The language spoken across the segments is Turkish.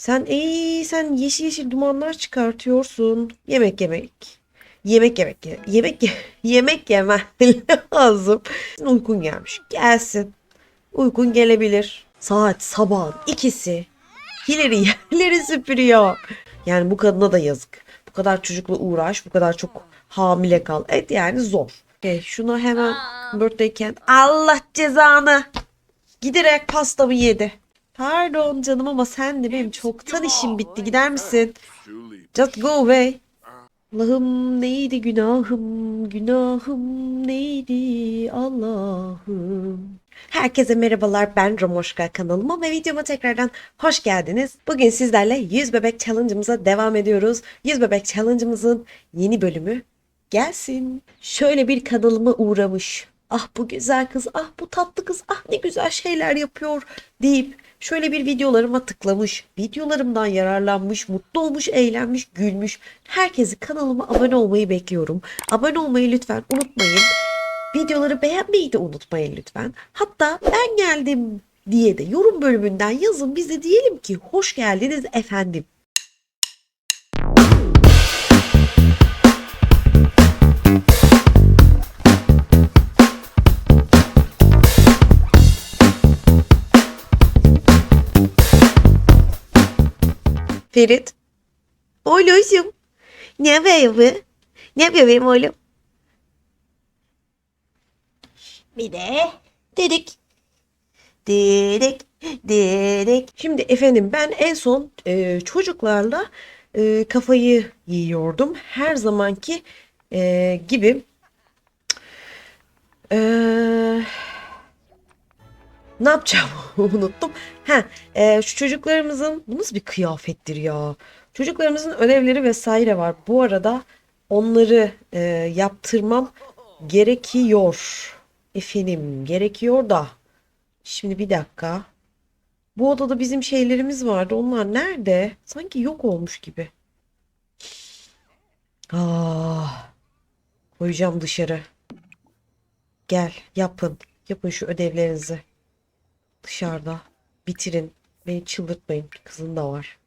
Sen ey sen yeşil yeşil dumanlar çıkartıyorsun. Yemek yemek. Yemek yemek ye- yemek ye- yemek yemen lazım. Uykun gelmiş. Gelsin. Uykun gelebilir. Saat sabahın ikisi. Hileri yerleri süpürüyor. Yani bu kadına da yazık. Bu kadar çocukla uğraş, bu kadar çok hamile kal. Evet yani zor. Okay, şuna hemen birthday cake. Allah cezanı. Giderek pastamı yedi. Pardon canım ama sen de benim çoktan işim bitti. Gider misin? Just go away. Allah'ım neydi günahım, günahım neydi Allah'ım. Herkese merhabalar ben Romoşka kanalıma ve videoma tekrardan hoş geldiniz. Bugün sizlerle 100 bebek challenge'ımıza devam ediyoruz. 100 bebek challenge'ımızın yeni bölümü gelsin. Şöyle bir kanalıma uğramış. Ah bu güzel kız, ah bu tatlı kız, ah ne güzel şeyler yapıyor deyip şöyle bir videolarıma tıklamış, videolarımdan yararlanmış, mutlu olmuş, eğlenmiş, gülmüş. Herkesi kanalıma abone olmayı bekliyorum. Abone olmayı lütfen unutmayın. Videoları beğenmeyi de unutmayın lütfen. Hatta ben geldim diye de yorum bölümünden yazın bize diyelim ki hoş geldiniz efendim. Ferit. Oğlum. Ne bu? Ne benim oğlum? Bir de dedik. Dedik. Dedik. Şimdi efendim ben en son e, çocuklarla e, kafayı yiyordum. Her zamanki e, gibi. E, ne yapacağımı unuttum. Ha, e, şu çocuklarımızın bu nasıl bir kıyafettir ya? Çocuklarımızın ödevleri vesaire var. Bu arada onları e, yaptırmam gerekiyor. Efendim gerekiyor da. Şimdi bir dakika. Bu odada bizim şeylerimiz vardı. Onlar nerede? Sanki yok olmuş gibi. Ah, koyacağım dışarı. Gel yapın. Yapın şu ödevlerinizi. Dışarıda. Bitirin. Beni çıldırtmayın. Kızın da var.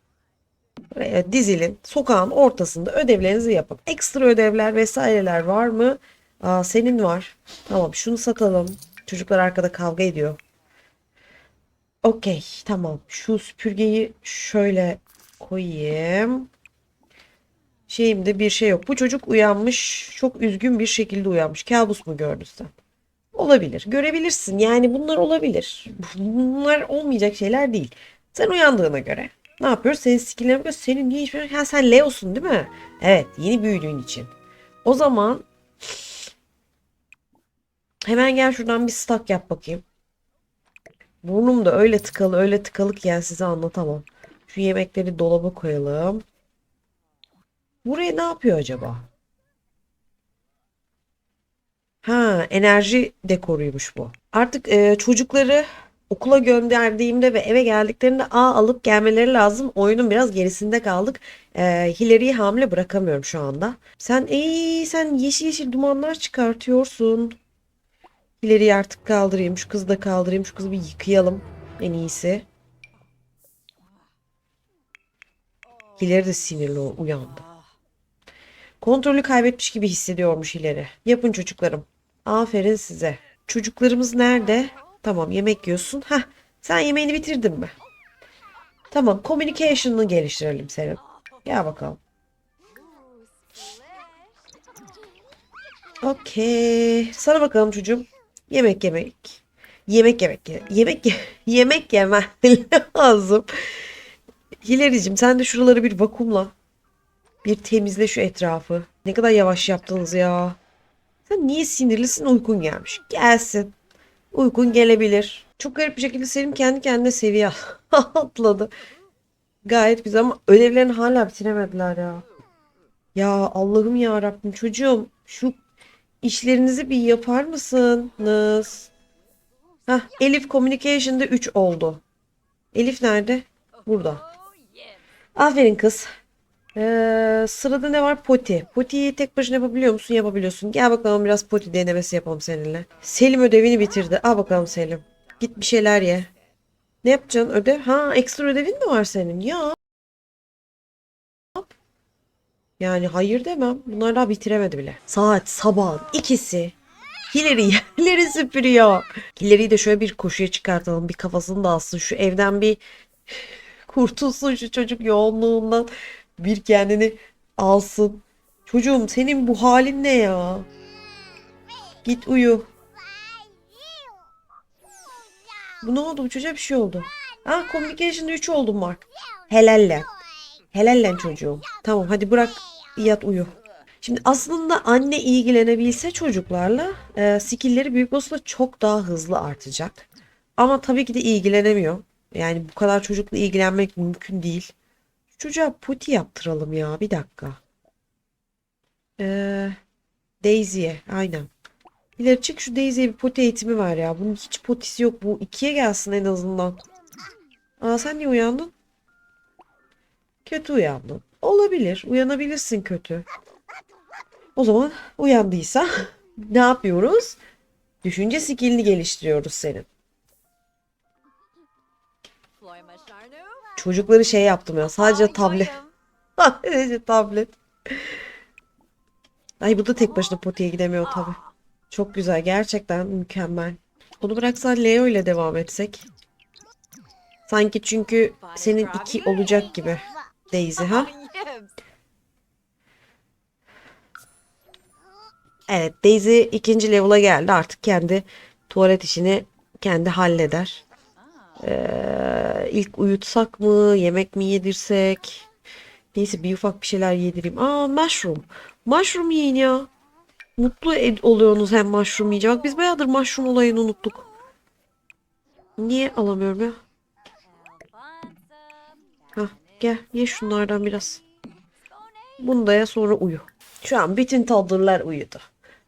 Buraya dizilin. Sokağın ortasında ödevlerinizi yapın. Ekstra ödevler vesaireler var mı? Aa, senin var. Tamam şunu satalım. Çocuklar arkada kavga ediyor. Okey tamam. Şu süpürgeyi şöyle koyayım. Şeyimde bir şey yok. Bu çocuk uyanmış. Çok üzgün bir şekilde uyanmış. Kabus mu gördün sen? Olabilir. Görebilirsin. Yani bunlar olabilir. Bunlar olmayacak şeyler değil. Sen uyandığına göre. Ne yapıyoruz? Senin skill'lerine göre senin niye hiçbir Ha sen Leo'sun değil mi? Evet. Yeni büyüdüğün için. O zaman hemen gel şuradan bir stack yap bakayım. Burnum da öyle tıkalı öyle tıkalık yani size anlatamam. Şu yemekleri dolaba koyalım. Buraya ne yapıyor acaba? Ha, enerji dekoruymuş bu. Artık e, çocukları okula gönderdiğimde ve eve geldiklerinde A alıp gelmeleri lazım. Oyunun biraz gerisinde kaldık. E, Hillary'yi hamile bırakamıyorum şu anda. Sen ey sen yeşil yeşil dumanlar çıkartıyorsun. Hillary'yi artık kaldırayım. Şu kızı da kaldırayım. Şu kızı bir yıkayalım. En iyisi. Hillary de sinirli uyandı. Kontrolü kaybetmiş gibi hissediyormuş Hillary. Yapın çocuklarım. Aferin size. Çocuklarımız nerede? Tamam yemek yiyorsun. Heh, sen yemeğini bitirdin mi? Tamam communication'ını geliştirelim senin. Gel bakalım. Okey. Sana bakalım çocuğum. Yemek yemek. Yemek yemek. ye- Yemek ye- yemek yemen lazım. Hilary'cim sen de şuraları bir vakumla. Bir temizle şu etrafı. Ne kadar yavaş yaptınız ya. Sen niye sinirlisin uykun gelmiş. Gelsin. Uykun gelebilir. Çok garip bir şekilde Selim kendi kendine seviye atladı. Gayet güzel ama ödevlerini hala bitiremediler ya. Ya Allah'ım ya Rabbim çocuğum şu işlerinizi bir yapar mısınız? Hah, Elif Communication'da 3 oldu. Elif nerede? Burada. Aferin kız. Ee, sırada ne var? Poti. Poti'yi tek başına yapabiliyor musun? Yapabiliyorsun. Gel bakalım biraz poti denemesi yapalım seninle. Selim ödevini bitirdi. Al bakalım Selim. Git bir şeyler ye. Ne yapacaksın ödev? Ha ekstra ödevin mi var senin? Ya Yani hayır demem. Bunlar daha bitiremedi bile. Saat sabahın ikisi. Hillary yerleri süpürüyor. Hillary'yi de şöyle bir koşuya çıkartalım. Bir kafasını dağılsın. Şu evden bir kurtulsun şu çocuk yoğunluğundan. Bir kendini alsın. Çocuğum senin bu halin ne ya? Git uyu. Bu ne oldu? Bu çocuğa bir şey oldu. Ah communication'da 3 oldum Mark. Helallen. Helallen çocuğum. Tamam hadi bırak yat uyu. Şimdi aslında anne ilgilenebilse çocuklarla e, skill'leri büyük olasılıkla çok daha hızlı artacak. Ama tabii ki de ilgilenemiyor. Yani bu kadar çocukla ilgilenmek mümkün değil. Çocuğa poti yaptıralım ya bir dakika. Ee, Daisy'ye aynen. İleri çık şu Daisy'ye bir poti eğitimi ver ya. Bunun hiç potisi yok. Bu ikiye gelsin en azından. Aa sen niye uyandın? Kötü uyandın. Olabilir. Uyanabilirsin kötü. O zaman uyandıysa ne yapıyoruz? Düşünce skillini geliştiriyoruz senin. Çocukları şey yaptım ya. Sadece tablet. Sadece tablet. Ay bu da tek başına potiye gidemiyor tabii. Çok güzel. Gerçekten mükemmel. Onu bıraksan Leo ile devam etsek. Sanki çünkü senin iki olacak gibi Daisy ha? Evet Daisy ikinci level'a geldi. Artık kendi tuvalet işini kendi halleder. Ee, ilk uyutsak mı? Yemek mi yedirsek? Neyse bir ufak bir şeyler yedireyim. Aa mushroom. Mushroom yiyin ya. Mutlu oluyorsunuz hem mushroom yiyince. Bak biz bayağıdır mushroom olayını unuttuk. Niye alamıyorum ya? Hah, gel ye şunlardan biraz. Bunu da ya sonra uyu. Şu an bütün toddler'lar uyudu.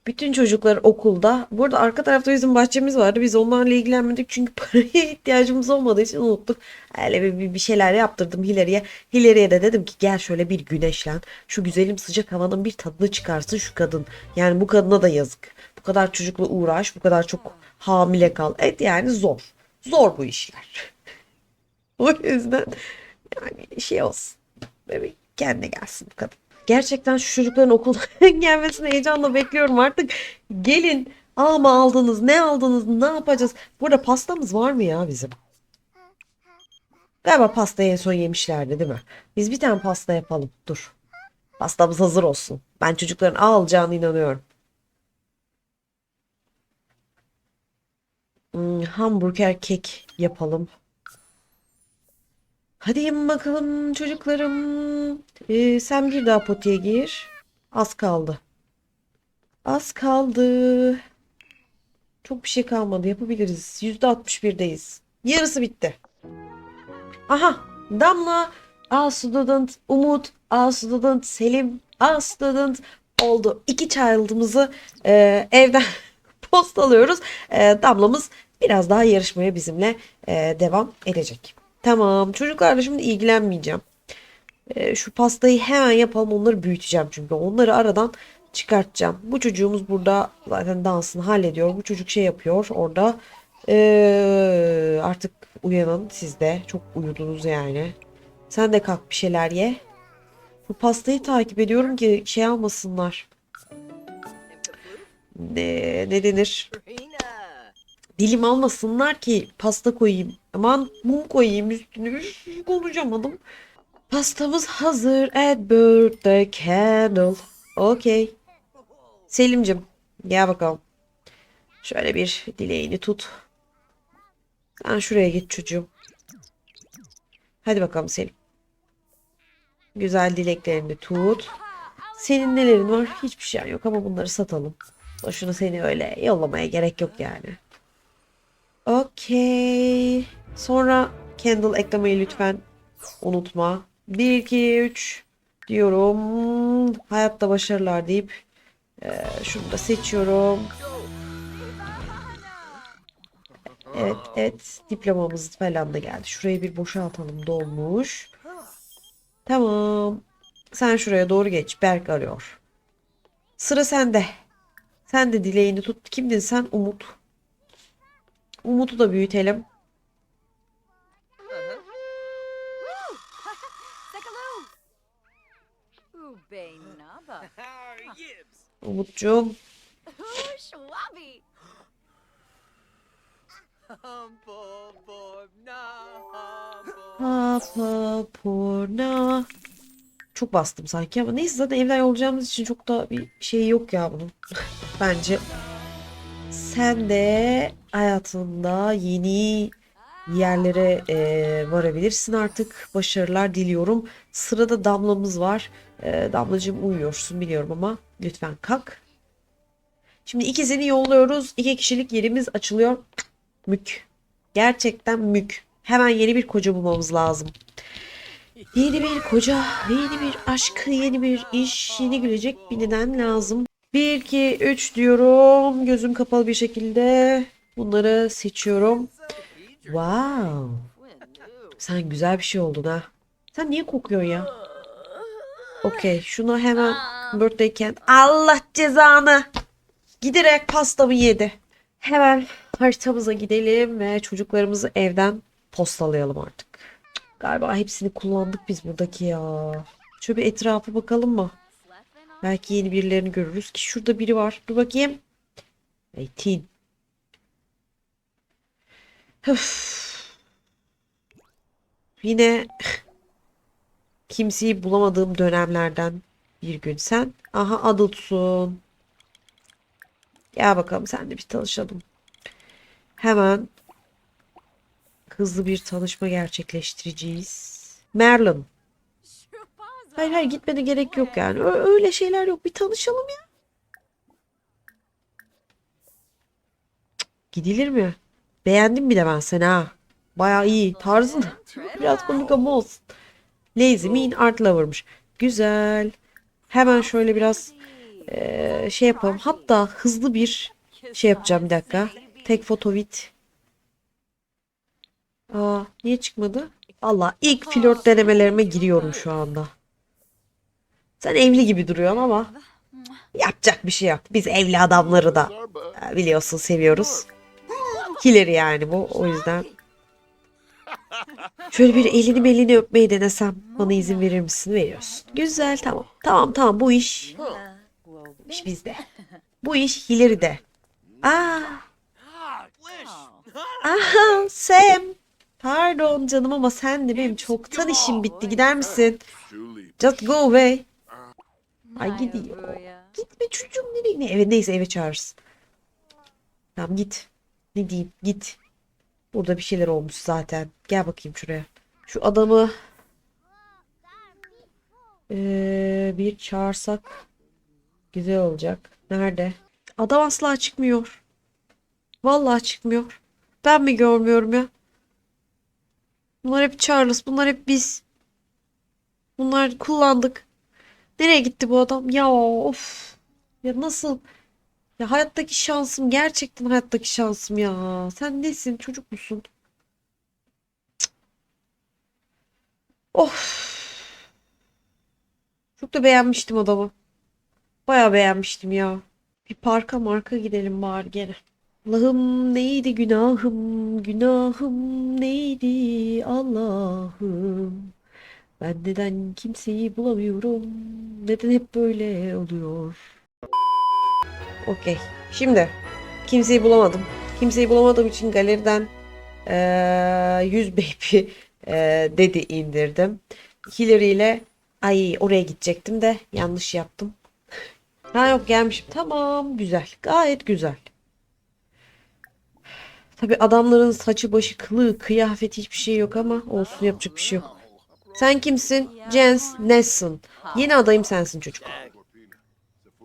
Bütün çocuklar okulda. Burada arka tarafta bizim bahçemiz vardı. Biz onlarla ilgilenmedik çünkü paraya ihtiyacımız olmadığı için unuttuk. Öyle bir, bir- şeyler yaptırdım Hilary'e. Hilary'e de dedim ki gel şöyle bir güneşlen. Şu güzelim sıcak havanın bir tadını çıkarsın şu kadın. Yani bu kadına da yazık. Bu kadar çocukla uğraş, bu kadar çok hamile kal. Evet yani zor. Zor bu işler. O yüzden yani şey olsun. Böyle kendine gelsin bu kadın. Gerçekten şu çocukların okuldan gelmesini heyecanla bekliyorum artık. Gelin. Aa mı aldınız? Ne aldınız? Ne yapacağız? Burada pastamız var mı ya bizim? Galiba pastayı en son yemişlerdi değil mi? Biz bir tane pasta yapalım. Dur. Pastamız hazır olsun. Ben çocukların alacağına inanıyorum. Hmm, hamburger kek yapalım. Hadi yiyin bakalım çocuklarım. Ee, sen bir daha potiye gir. Az kaldı. Az kaldı. Çok bir şey kalmadı. Yapabiliriz. %61'deyiz. Yarısı bitti. Aha. Damla. A student. Umut. A student. Selim. A student. Oldu. İki child'ımızı e, evden postalıyoruz. E, Damlamız biraz daha yarışmaya bizimle e, devam edecek. Tamam. Çocuklarla şimdi ilgilenmeyeceğim. E, şu pastayı hemen yapalım. Onları büyüteceğim çünkü. Onları aradan çıkartacağım. Bu çocuğumuz burada zaten dansını hallediyor. Bu çocuk şey yapıyor orada. E, artık uyanın siz de. Çok uyudunuz yani. Sen de kalk bir şeyler ye. Bu pastayı takip ediyorum ki şey almasınlar. Ne, ne denir? Dilim almasınlar ki pasta koyayım. Aman mum koyayım üstüne. Üf, konuşamadım. Pastamız hazır. Add birthday candle. Okey. Selim'cim gel bakalım. Şöyle bir dileğini tut. Sen şuraya git çocuğum. Hadi bakalım Selim. Güzel dileklerini tut. Senin nelerin var? Hiçbir şey yok ama bunları satalım. Boşuna seni öyle yollamaya gerek yok yani. Okey. Sonra candle eklemeyi lütfen unutma. 1, 2, 3 diyorum. Hayatta başarılar deyip eee, şunu da seçiyorum. Evet, evet. Diplomamız falan da geldi. Şurayı bir boşaltalım. Dolmuş. Tamam. Sen şuraya doğru geç. Berk arıyor. Sıra sende. Sen de dileğini tut. Kimdin sen? Umut. Umut'u da büyütelim. Porna. Çok bastım sanki ama neyse zaten evden yollayacağımız için çok da bir şey yok ya bunun. Bence sen de hayatında yeni yerlere eee, varabilirsin artık. Başarılar diliyorum. Sırada Damla'mız var. Eee Damlacığım uyuyorsun biliyorum ama lütfen kalk. Şimdi ikisini yolluyoruz. İki kişilik yerimiz açılıyor. Mük. Gerçekten mük. Hemen yeni bir koca bulmamız lazım. Yeni bir koca, yeni bir aşk, yeni bir iş, yeni gülecek biriden lazım. 1, 2, 3 diyorum. Gözüm kapalı bir şekilde bunları seçiyorum. Wow. Sen güzel bir şey oldun ha. Sen niye kokuyorsun ya? Okey. Şunu hemen birthdayken Allah cezanı. Giderek pastamı yedi. Hemen haritamıza gidelim ve çocuklarımızı evden postalayalım artık. Galiba hepsini kullandık biz buradaki ya. Şöyle bir etrafa bakalım mı? Belki yeni birilerini görürüz ki şurada biri var. Dur bakayım. Eytin. Öf. Yine kimseyi bulamadığım dönemlerden bir gün sen. Aha adultsun. Gel bakalım sen de bir tanışalım. Hemen hızlı bir tanışma gerçekleştireceğiz. Merlin. Hayır hayır gitmene gerek yok yani. Öyle şeyler yok. Bir tanışalım ya. Gidilir mi? Beğendim bile ben seni ha. Bayağı iyi. Tarzın biraz komik ama olsun. Lazy Mean Art Lover'mış. Güzel. Hemen şöyle biraz eee, şey yapalım. Hatta hızlı bir şey yapacağım bir dakika. Tek foto with. Aa, niye çıkmadı? Allah ilk flört denemelerime giriyorum şu anda. Sen evli gibi duruyorsun ama yapacak bir şey yok. Biz evli adamları da e, biliyorsun seviyoruz. Kileri yani bu o yüzden. Şöyle bir elini belini öpmeyi denesem bana izin verir misin? Veriyorsun. Güzel tamam. Tamam tamam bu iş, iş bizde. Bu iş Hilary'de. Aa. Aha Sam. Pardon canım ama sen de benim çoktan işim bitti. Gider misin? Just go away. Ay gidiyor. Gitme çocuğum nereye? Ne, eve, neyse eve çağırırız. Tamam git. Ne diyeyim git. Burada bir şeyler olmuş zaten. Gel bakayım şuraya. Şu adamı eee, bir çağırsak güzel olacak. Nerede? Adam asla çıkmıyor. Vallahi çıkmıyor. Ben mi görmüyorum ya? Bunlar hep Charles. Bunlar hep biz. Bunlar kullandık. Nereye gitti bu adam? Ya of. Ya nasıl? Ya hayattaki şansım gerçekten hayattaki şansım ya. Sen nesin? Çocuk musun? Cık. Of. Çok da beğenmiştim adamı. Bayağı beğenmiştim ya. Bir parka marka gidelim bari gene. Allah'ım neydi günahım, günahım neydi Allah'ım. Ben neden kimseyi bulamıyorum? Neden hep böyle oluyor? Okey. Şimdi kimseyi bulamadım. Kimseyi bulamadığım için galeriden eee 100 baby eee, dedi indirdim. Hillary ile ay oraya gidecektim de yanlış yaptım. Ha yok gelmişim. Tamam güzel. Gayet güzel. Tabii adamların saçı başı kılığı kıyafeti hiçbir şey yok ama olsun yapacak bir şey yok. Sen kimsin? Jens Nesson. Yeni adayım sensin çocuk.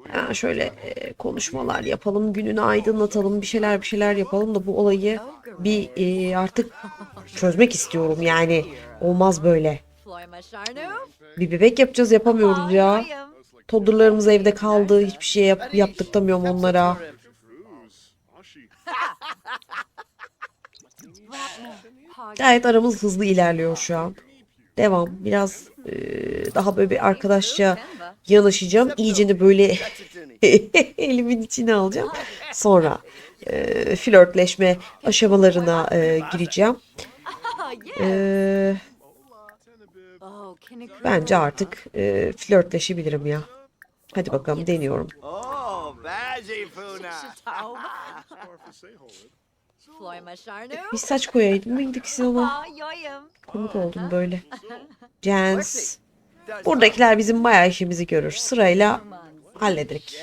Hemen şöyle e, konuşmalar yapalım, gününü aydınlatalım, bir şeyler bir şeyler yapalım da bu olayı bir e, artık çözmek istiyorum yani. Olmaz böyle. Bir bebek yapacağız yapamıyoruz ya. Toddler'larımız evde kaldı. Hiçbir şey yap yaptırtamıyorum onlara. Gayet aramız hızlı ilerliyor şu an. Devam. Biraz e, daha böyle bir arkadaşça yanaşacağım. İyicene böyle elimin içine alacağım. Sonra e, flörtleşme aşamalarına e, gireceğim. E, Oh. Bence artık e, flörtleşebilirim ya. Hadi bakalım deniyorum. Bir saç koyaydım mıydık ama Ah, yoyum. komik oldum böyle. Jens. Buradakiler bizim bayağı işimizi görür. Sırayla hallederik.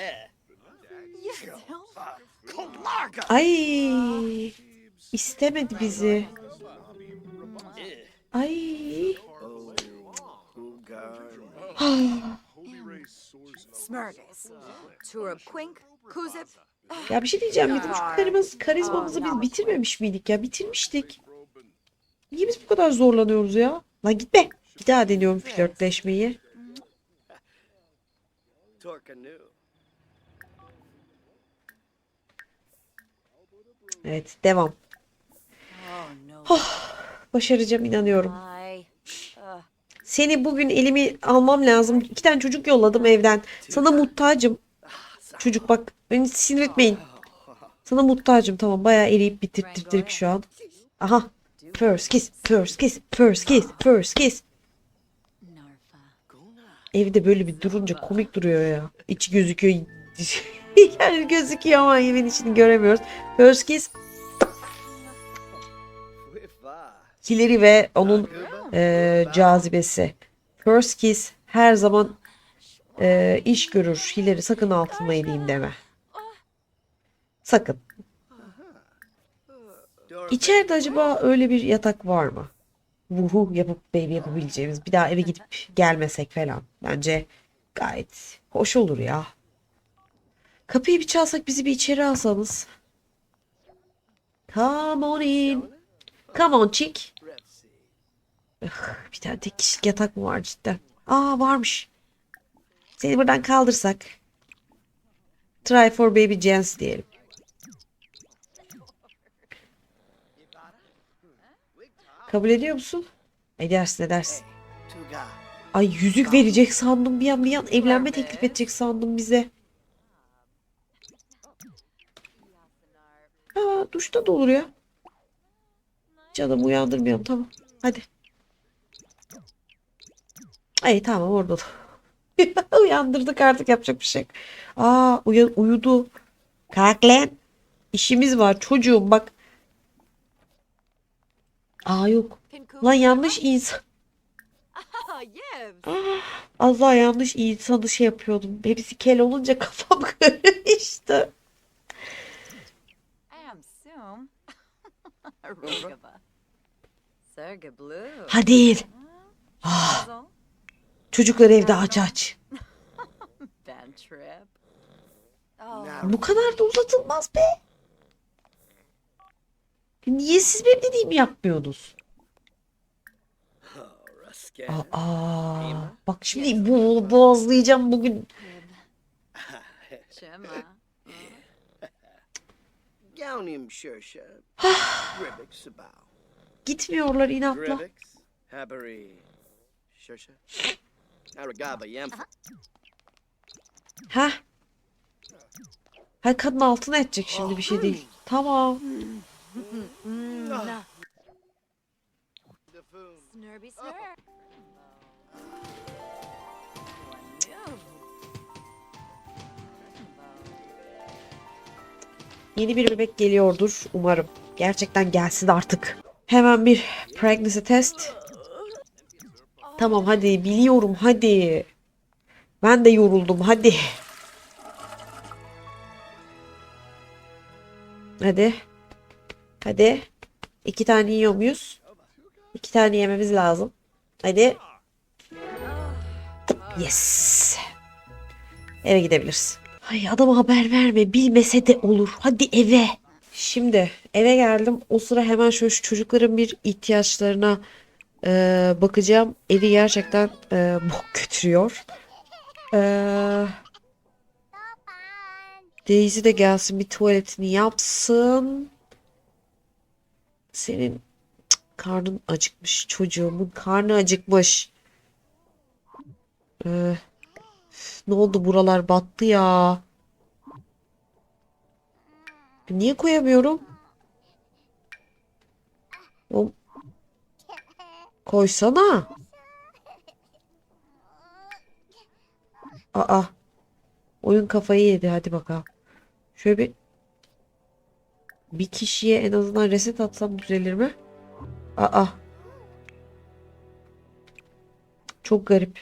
Ay istemedi bizi. Ay. Smurgus. Turab Quink. Kuzip. Ya bir şey diyeceğim bizim şu karizmamız, karizmamızı biz bitirmemiş miydik ya? Bitirmiştik. Niye biz bu kadar zorlanıyoruz ya? Lan gitme. Bir daha deniyorum flörtleşmeyi. Evet devam. Oh. Başaracağım inanıyorum. Uh, Seni bugün elimi almam lazım. İki tane çocuk yolladım evden. Sana muhtacım. Çocuk bak beni sinir etmeyin. Sana muhtacım tamam bayağı eriyip bitirttirdik şu an. Aha. First kiss, first kiss, first kiss, first kiss. Evde böyle bir durunca komik duruyor ya. İçi gözüküyor. yani gözüküyor ama evin içini göremiyoruz. First kiss. Hillary ve onun e, cazibesi. First kiss her zaman e, iş görür. Hillary sakın altına edeyim deme. Sakın. İçeride acaba öyle bir yatak var mı? Vuhu yapıp baby yapabileceğimiz. Bir daha eve gidip gelmesek falan. Bence gayet hoş olur ya. Kapıyı bir çalsak bizi bir içeri alsanız. Come on in. Come on chick. Bir tane tek kişilik yatak mı var cidden? Aa varmış. Seni buradan kaldırsak. Try for baby Jens diyelim. Kabul ediyor musun? Edersin edersin. Ay yüzük verecek sandım bir an bir an evlenme teklif edecek sandım bize. Aa duşta da olur ya. Canım uyandırmayalım tamam. Hadi. Ay tamam orada da. Uyandırdık artık yapacak bir şey. yok. Aa uya- uyudu. Kalk lan. İşimiz var çocuğum bak. Aa yok. Lan yanlış insan. Ah, daha yanlış insanı şey yapıyordum. Hepsi kel olunca kafam karıştı. Hadi. Hazel. Çocuklar evde aç aç. Oh, Bu kadar da uzatılmaz be. Niye siz benim dediğimi yapmıyorsunuz? Aa, bak şimdi bu boğazlayacağım bugün. Gitmiyorlar inatla. Ha? Ha kadın altına edecek şimdi bir şey değil. Tamam. Snurby Snur. Yeni bir bebek geliyordur umarım. Gerçekten gelsin artık. Hemen bir pregnancy test. Tamam hadi biliyorum hadi. Ben de yoruldum hadi. Hadi. Hadi. İki tane yiyor muyuz? İki tane yememiz lazım. Hadi. Yes. Eve gidebiliriz. Ay adama haber verme. Bilmese de olur. Hadi eve. Şimdi eve geldim. O sıra hemen şu çocukların bir ihtiyaçlarına e, bakacağım. Evi gerçekten e, bok götürüyor. E, Daisy de gelsin bir tuvaletini yapsın. Senin Cık, karnın acıkmış. Çocuğumun karnı acıkmış. Ee, ne oldu buralar battı ya. Niye koyamıyorum? O... Koysana. Aa. Oyun kafayı yedi. Hadi bakalım. Şöyle bir bir kişiye en azından reset atsam düzelir mi? Aa. Çok garip.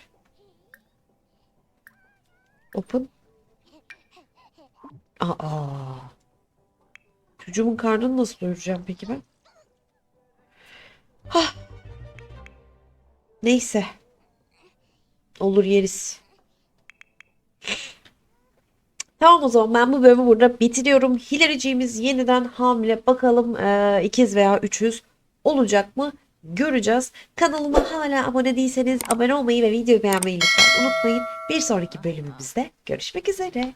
Open. Aa. Çocuğumun karnını nasıl doyuracağım peki ben? Hah. Neyse. Olur yeriz. Tamam o zaman ben bu bölümü burada bitiriyorum. Hilary'ciğimiz yeniden hamile. Bakalım eee, ikiz veya üçüz olacak mı? Göreceğiz. Kanalıma hala abone değilseniz abone olmayı ve videoyu beğenmeyi lütfen unutmayın. Bir sonraki bölümümüzde görüşmek üzere.